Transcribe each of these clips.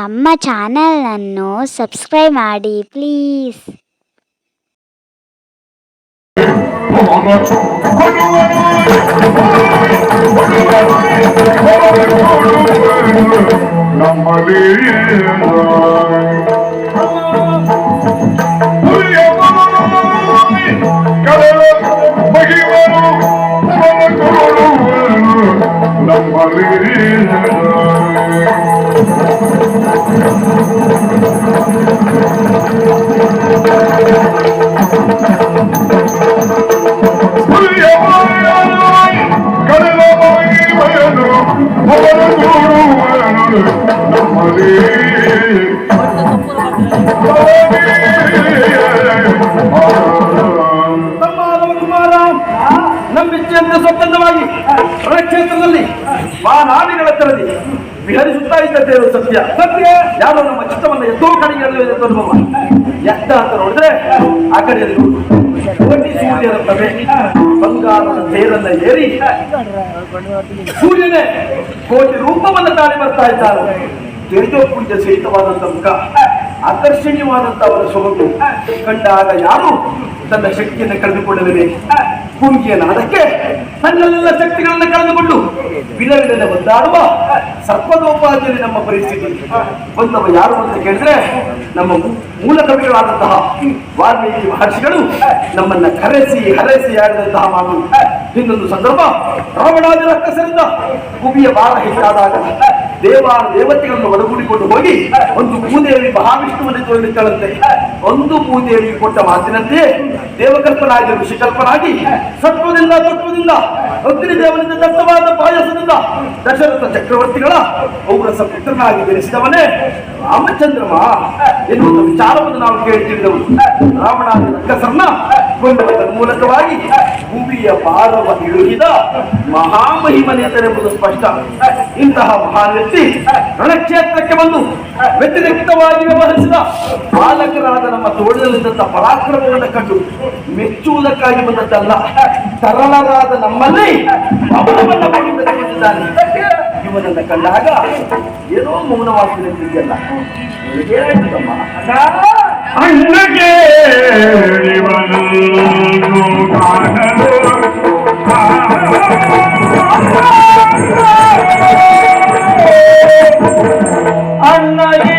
ನಮ್ಮ ಚಾನಲನ್ನು ಸಬ್ಸ್ಕ್ರೈಬ್ ಮಾಡಿ ಪ್ಲೀಸ್. ನಮ್ಮದೇ ನಮ್ಮದೇ ನಮ್ಮ ಕುಮಾರ ಸ್ವತಂತ್ರವಾಗಿ ರಣಕ್ಷೇತ್ರದಲ್ಲಿ ಮಾನಾಡಿಗಳ ತರದಿ ಇದ್ದದ್ದೇನು ಸತ್ಯ. ಸತ್ಯ ಯಾರೋ ನಮ್ಮ ಚಿತ್ತವನ್ನು ಎಷ್ಟೋ ಕಡೆಗೆ ಅನುಭವ ಎತ್ತ ಅಂತ ನೋಡಿದ್ರೆ ಆ ಕಡೆಯಲ್ಲಿ ಕೋಟಿ ಬಂಗಾರದ ಏರಿ ಸೂರ್ಯನೇ ಕೋಟಿ ರೂಪವನ್ನು ತಾಳಿ ಬರ್ತಾ ಇದ್ದಾರೆ ತೇಜೋಪುಂಜ ಸಹಿತವಾದಂತ ಮುಖ ಆಕರ್ಷಣೀಯವಾದಂತಹ ಅವರ ಸೊಬಗು ಕಂಡಾಗ ಯಾರು ತನ್ನ ಶಕ್ತಿಯನ್ನು ಕಳೆದುಕೊಳ್ಳಲಿವೆ ಪುಂಗಿಯ ನಾದಕ್ಕೆ ತನ್ನಲ್ಲೆಲ್ಲ ಶಕ್ತಿಗಳನ್ನು ಕಳೆದುಕೊಂಡು ವಿಲವಿಲನೆ ಒದ್ದಾಡುವ ಸರ್ಪದೋಪಾದಿಯಲ್ಲಿ ನಮ್ಮ ಪರಿಸ್ಥಿತಿ ಬಂದವ ಯಾರು ಅಂತ ಕೇಳಿದ್ರೆ ನಮ್ಮ ಮೂಲ ಕವಿಗಳಾದಂತಹ ವಾಲ್ಮೀಕಿ ಮಹರ್ಷಿಗಳು ನಮ್ಮನ್ನ ಕರೆಸಿ, ಹರಸಿ ಆಡಿದಂತಹ ಮಾತು. ಇನ್ನೊಂದು ಸಂದರ್ಭ, ರಾವಣಾದಿ ರಕ್ಕಸರಿಂದ ಕುಬಿಯ ಬಾಲ ಹೆಚ್ಚಾದಾಗ ದೇವಾರ ದೇವತೆಗಳನ್ನು ಒಳಗೂಡಿಕೊಂಡು ಹೋಗಿ ಒಂದು ಭೂದೇವಿ ಮಹಾವಿಷ್ಣುವನ್ನು ತೋರಿಸುತ್ತಳಂತೆ ಒಂದು ಭೂದೇವಿ ಕೊಟ್ಟ ಮಾತಿನಂತೆ ದೇವಕಲ್ಪನಾಗಿ, ಋಷಿಕಲ್ಪನಾಗಿ, ಸತ್ವದಿಂದ, ತತ್ವದಿಂದ ಅಗ್ನಿ ದೇವನಿಂದ ದತ್ತವಾದ ಪಾಯಸದಿಂದ ದಶರಥ ಚಕ್ರವರ್ತಿಗಳ ಔರಸ ಪುತ್ರನಾಗಿ ಬೆಳೆಸಿದವನೇ ರಾಮಚಂದ್ರಮ ಎನ್ನುವ ವಿಚಾರವನ್ನು ನಾವು ಕೇಳ್ತಿದ್ದೆವು. ರಾವಣಾದಿ ರಕ್ಕಸರನ್ನ ಕೊಂಡವರ ಮೂಲಕವಾಗಿ ಭೂಮಿಯ ಭಾರವ ಇಳುಹಿದ ಮಹಾಮಹಿಮನೆಂದರೆಂಬುದು ಸ್ಪಷ್ಟ. ಇಂತಹ ಮಹಾನ್ ವ್ಯಕ್ತಿ ರಣಕ್ಷೇತ್ರಕ್ಕೆ ಬಂದು ವ್ಯತಿರಿಕ್ತವಾಗಿ ವ್ಯವಹರಿಸಿದ ಬಾಲಕರಾದ ನಮ್ಮ ತೋಳಿನಲ್ಲಿದ್ದಂತಹ ಪರಾಕ್ರಮವನ್ನು ಕಂಡು ಮೆಚ್ಚುವುದಕ್ಕಾಗಿ ಬಂದದ್ದಲ್ಲ. ಸರಳರಾದ ನಮ್ಮಲ್ಲಿ ಅವನವನ್ನ ಮಾಡುವುದಕ್ಕೆ ಬಂದಿದ್ದಾನೆ ಇವನನ್ನ ಕಂಡಾಗ ಏನೋ ಮೌನವಾಗ್ತಿದ್ದಲ್ಲ ಏನಾಯ್ತಮ್ಮ ಅಣ್ಣಗೆ ಇವನು ಕಾಣಲು ಅಣ್ಣಗೆ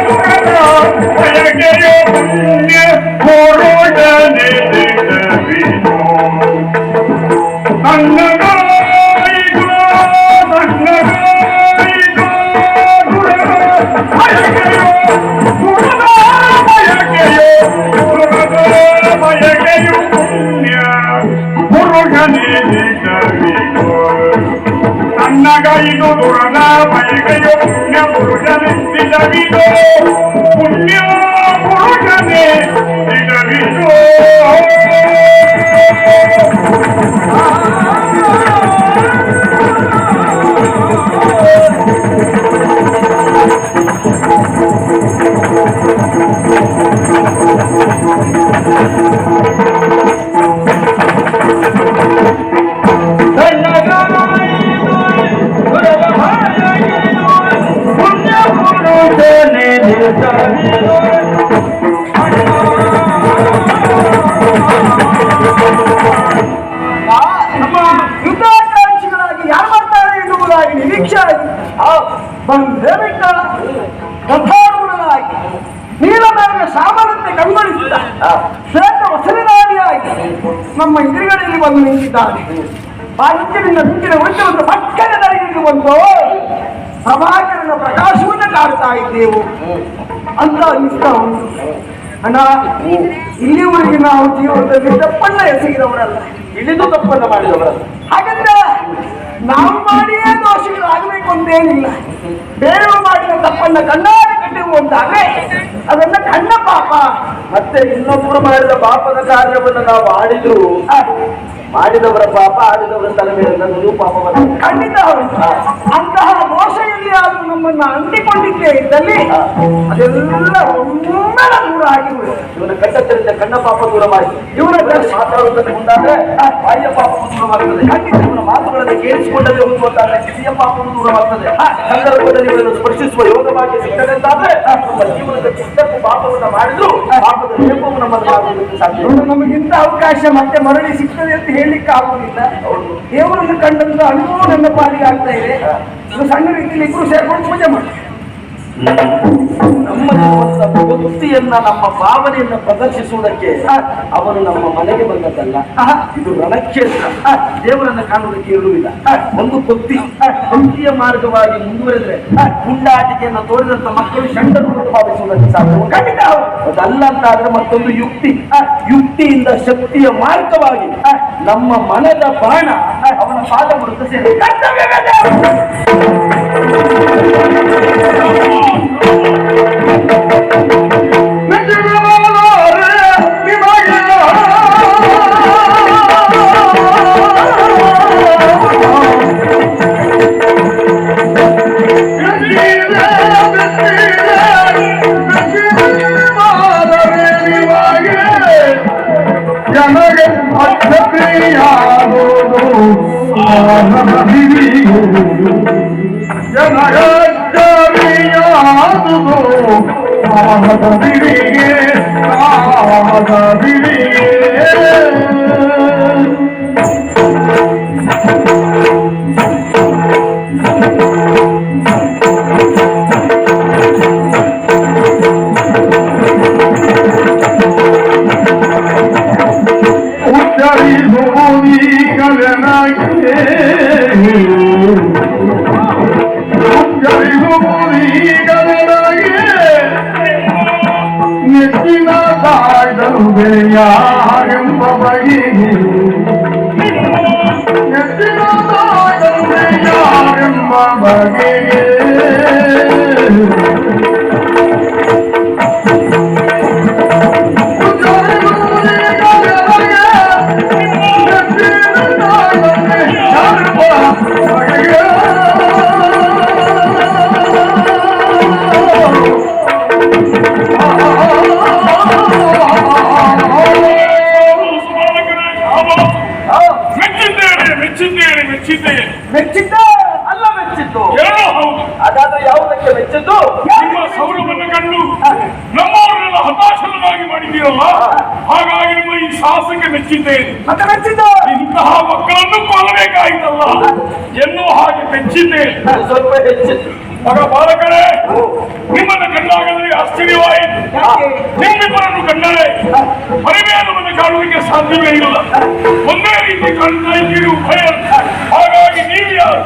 ಬಾಬು ಕಳೆದು Inabido, unyo purukane, inabido, ಯುದ್ಧಾಕಾಂಕ್ಷಿಗಳಾಗಿ ಯಾರು ಮಾಡ್ತಾರೆ ಎನ್ನುವುದಾಗಿ ನಿರೀಕ್ಷೆ ಆಗಿ ಆ ಬಂದೇ ಬಿಟ್ಟ ಕಥಾರೂಢನಾಗಿ ನೀಲಮೇಘ ಶ್ಯಾಮನಂತೆ ಕಂಗೊಳಿಸಿದ ಶ್ರೇಷ್ಠ ವಸಲಿನಾಡಿಯಾಗಿ ನಮ್ಮ ಎದುರುಗಡೆಯಲ್ಲಿ ಬಂದು ನಿಂತಿದ್ದಾನೆ ಬಾಂಚನಿಂದ ಮಿಂಚಿನ ಒಂದು ಪಕ್ಕದ ನಡಿಗೆ ಬಂದು ಪ್ರಭಾಕರನ ಪ್ರಕಾಶವನ್ನು ಕಾಡ್ತಾ ಇದ್ದೆವು ಅಂತ ಅನ್ನಿಸ್ತಾ ಉಂಟು. ಅಣ್ಣ ಇಲ್ಲಿವರೆಗೆ ನಾವು ಜೀವನದಲ್ಲಿ ತಪ್ಪನ್ನ ಎಸಗಿದವರಲ್ಲ. ಇಳಿದು ತಪ್ಪನ್ನ ಮಾಡಿದವರಲ್ಲ. ಹಾಗಂತ ನಾವು ಮಾಡಿಯೇ ದೋಷಗಳಾಗಬೇಕು ಅಂತೇನಿಲ್ಲ ಬೇರೆಯವರು ಮಾಡಿದ ತಪ್ಪನ್ನ ಕಣ್ಣಾರೆ ಕಂಡಿರುವಂತಾದ್ರೆ ಅದನ್ನ ಕಣ್ಣ ಪಾಪ. ಮತ್ತೆ ಇನ್ನೊಬ್ರು ಮಾಡಿದ ಪಾಪದ ಕಾರ್ಯವನ್ನು ನಾವು ಆಡಿದ್ರು. ಮಾಡಿದವರ ಪಾಪ ಆಡಿದವರ ತಲೆ ಮೇಲೆ ನನ್ನದು ಪಾಪ ಬರ್ತದೆ ಖಂಡಿತ ಹೌದು. ಅಂತಹ ದೋಷ ಆದರೂ ನಮ್ಮನ್ನ ಅಂಟಿಕೊಂಡಿದ್ದೇ ಇದ್ದಲ್ಲಿ ಅದೆಲ್ಲ ಒಮ್ಮೆಲೆ ದೂರ ಇವನ ಕಟ್ಟತ್ತರಿಂದ ಕಣ್ಣ ಪಾಪ ದೂರ ಮಾಡಿ ಇವನ ಮಾತಾಡುವುದಕ್ಕೆ ಮುಂದಾದ್ರೆ ಬಾಹ್ಯ ಪಾಪ ಮಾಡಿ ಖಂಡಿತ. ಇವನ ಹೊಂದುವಂತಹ ಕಿವಿಯ ಪಾಪವನ್ನು ದೂರವಾಗ್ತದೆ ಆ ಸಂದರ್ಭದಲ್ಲಿ ಇವರನ್ನು ಸ್ಪರ್ಶಿಸುವ ಯೋಗ ಭಾಗ್ಯ ಸಿಗ್ತದೆ ಅಂತಾದ್ರೆ ನಮ್ಮ ಜೀವನದ ಚಿತ್ತಕ್ಕೂ ಪಾಪವನ್ನು ಮಾಡಿದ್ರು ಪಾಪದ ನೇಪವು ನಮ್ಮನ್ನು ಸಾಧ್ಯ. ನಮಗಿಂತ ಅವಕಾಶ ಮತ್ತೆ ಮರಳಿ ಸಿಗ್ತದೆ ಅಂತ ಹೇಳಲಿಕ್ಕೆ ಆಗುವುದಿಲ್ಲ. ದೇವರನ್ನು ಕಂಡಂತ ಅನುಭವ ನನ್ನ ಪಾಲಿಗೆ ಆಗ್ತಾ ಇದೆ. ಇದು ಸಣ್ಣ ರೀತಿಯಲ್ಲಿ ಇಬ್ರು ಸೇರ್ಕೊಂಡು ಪೂಜೆ ಮಾಡಿ ನಮ್ಮ ಭಕ್ತಿಯನ್ನ ನಮ್ಮ ಭಾವನೆಯನ್ನ ಪ್ರದರ್ಶಿಸುವುದಕ್ಕೆ ಅವನು ನಮ್ಮ ಮನೆಗೆ ಬಂದದ್ದಲ್ಲ. ಇದು ರಣಕ್ಷೇತ್ರ. ದೇವರನ್ನ ಕಾಣುವುದಕ್ಕೆ ಇರುವುದಿಲ್ಲ. ಒಂದು ಕೊತ್ತಿ. ಭಕ್ತಿಯ ಮಾರ್ಗವಾಗಿ ಮುಂದುವರೆದ್ರೆ ಗುಂಡಾಟಿಕೆಯನ್ನು ತೋರಿದಂತ ಮಕ್ಕಳು ಎಂದು ಭಾವಿಸುವುದಕ್ಕೆ ಸಾಧ್ಯ ಖಂಡಿತ. ಅದಲ್ಲ ಅಂತ ಆದ್ರೆ ಮತ್ತೊಂದು ಯುಕ್ತಿ. ಯುಕ್ತಿಯಿಂದ ಶಕ್ತಿಯ ಮಾರ್ಗವಾಗಿ ನಮ್ಮ ಮನದ ಬಾಣ ಅವನ ಪಾದ ಗುರುತ ಸೇರಿ ಜನಗಚ್ಚರಿಯಾದುದು ಆಹದ ಬಿಡಿಗೆ ಆಹದ ಬಿಡಿಗೆ ನೆಚ್ಚಿನ ಸಾಯ್ದರುವೆ ಯಾರೆಂಬ ಬಗೆಗೆ ನೆಚ್ಚಿನ ಸಾಯ್ದರುವೆ ಯಾರೆಂಬ ಬಗೆಗೆ ಅದಾದ್ರೆ ಯಾವುದಕ್ಕೆ ಮೆಚ್ಚಿದ್ದು ನಿಮ್ಮ ಸೌರವನ್ನು ಕಂಡು ನಮ್ಮವರನ್ನೆಲ್ಲ ಹತಾಶನವಾಗಿ ಮಾಡಿದ್ದೀರಲ್ಲ? ಹಾಗಾಗಿ ನಿಮ್ಮ ಈ ಸಾಹಸಕ್ಕೆ ಮೆಚ್ಚಿದ್ದೇನೆ. ಮತ್ತೆ ಮೆಚ್ಚಿದ್ದು? ಇಂತಹ ಮಕ್ಕಳನ್ನು ಕೊಲ್ಲಬೇಕಾಗಿತ್ತಲ್ಲ ಎನ್ನುವ ಹಾಗೆ ಮೆಚ್ಚಿದ್ದೇನೆ. ಸ್ವಲ್ಪ ಹೆಚ್ಚಿತ್ತು ಮಗ ಬಾಲಕರೇ ನಿಮ್ಮನ್ನು ಕಂಡಾಗದಲ್ಲಿ ಆಶ್ಚರ್ಯವಾಯಿತು? ನಿಮ್ಮಿಬ್ಬರನ್ನು ಕಂಡರೆ ಪರಿಮೇಲವನ್ನು ಕಾಣುವುದಕ್ಕೆ ಸಾಧ್ಯವೇ ಇಲ್ಲ. ಒಂದೇ ರೀತಿ ಕಾಣ್ತಾ ಇದ್ದೀರಿ ಉಭಯ. ಹಾಗಾಗಿ ನೀವು ಯಾರು?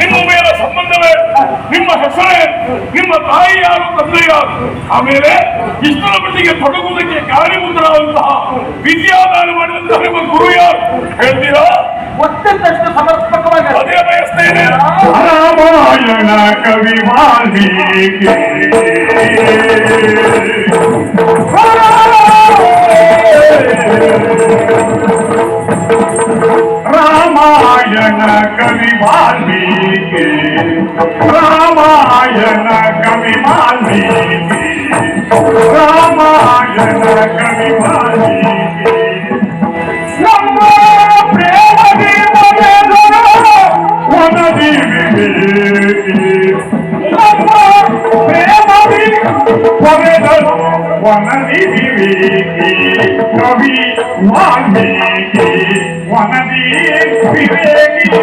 ನಿಮ್ಮ ಮೇಲೆ ಸಂಬಂಧವೇ ನಿಮ್ಮ ಹೆಸರೇ ನಿಮ್ಮ ತಾಯಿ ಯಾರು ತಂದೆ ಯಾರು ಆಮೇಲೆ ಇಷ್ಟರ ಮಟ್ಟಿಗೆ ತೊಡಗುವುದಕ್ಕೆ ಕಾರಣೀಭೂತರಾದಂತಹ ವಿದ್ಯಾದಾನ ಮಾಡಿದಂತಹ ನಿಮ್ಮ ಗುರು ಯಾರು ಹೇಳ್ತೀರಾ? ಒತ್ತೆಂದಷ್ಟು ಸಮರ್ಪಕವಾಗಿ ಅದೇ ಬಯಸ್ತೇನೆ. ರಾಮಾಯಣ ಕವಿ ರಾಮಾಯಣ ಕವಿ ವಾಲ್ಮೀಕಿ. ರಾಮಾಯಣ ಕವಿ ವಾಲ್ಮೀಕಿ ರಾಮಾಯಣ ಕವಿ ವಾಲ್ಮೀಕಿ ನಮ್ಮ ಪ್ರೇಮದಿ ಮನೆದರು ವನದಿ ವಿವೇಕಿ ನಮ್ಮ ಪ್ರೇಮದಿ ಕೊನೆದರು ವನದಿ ವಿವೇಕಿ ಕವಿ ವಾಲ್ಮೀಕಿ ವನದಿ ವಿವೇಕಿ